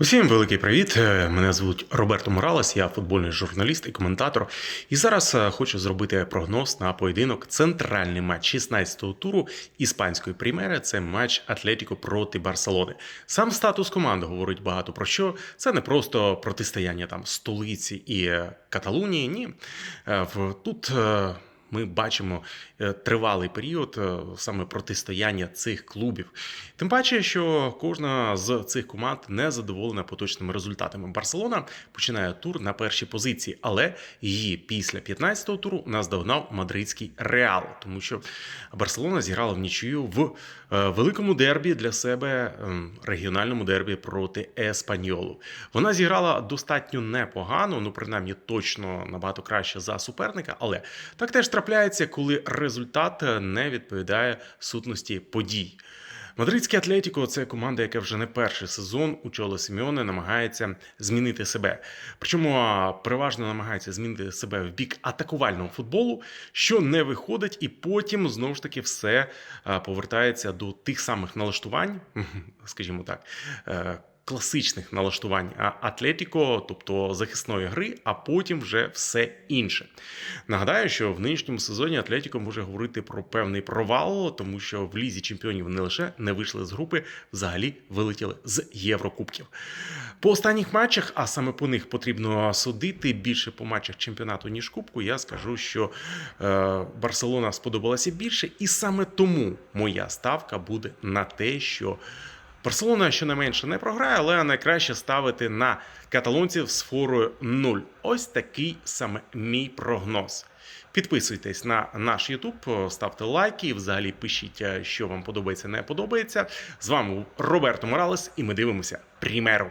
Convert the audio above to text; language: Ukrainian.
Усім великий привіт! Е, Мене звуть Роберто Моралес, я футбольний журналіст і коментатор. І зараз е, хочу зробити прогноз на поєдинок. Центральний матч 16-го туру іспанської прем'єри. Це матч Атлетіко проти Барселони. Сам статус команди говорить багато про що. Це не просто протистояння там столиці і е, Каталунії. Ні, в- тут. Ми бачимо е, тривалий період е, саме протистояння цих клубів. Тим паче, що кожна з цих команд не задоволена поточними результатами. Барселона починає тур на першій позиції, але її після 15-го туру наздогнав мадридський Реал, тому що Барселона зіграла в нічию в е, великому дербі для себе ем, регіональному дербі проти Еспаньолу. Вона зіграла достатньо непогано, ну принаймні точно набагато краще за суперника, але так теж трапляється, коли результат е, не відповідає сутності подій. Мадридський Атлетіко це команда, яка вже не перший сезон у Чоло Сімеоне намагається змінити себе. Причому переважно намагається змінити себе в бік атакувального футболу, що не виходить, і потім знову ж таки все повертається до тих самих налаштувань, скажімо так. Класичних налаштувань Атлетіко, тобто захисної гри, а потім вже все інше. Нагадаю, що в нинішньому сезоні Атлетіко може говорити про певний провал, тому що в лізі чемпіонів не лише не вийшли з групи, взагалі вилетіли з Єврокубків. По останніх матчах, а саме по них потрібно судити більше по матчах чемпіонату, ніж Кубку. Я скажу, що е, Барселона сподобалася більше, і саме тому моя ставка буде на те, що. Барселона щонайменше не програє, але найкраще ставити на каталонців з форою 0. Ось такий саме мій прогноз. Підписуйтесь на наш YouTube, ставте лайки, і взагалі пишіть, е, що вам подобається, не подобається. З вами був Роберто Моралес, і ми дивимося Прімеру.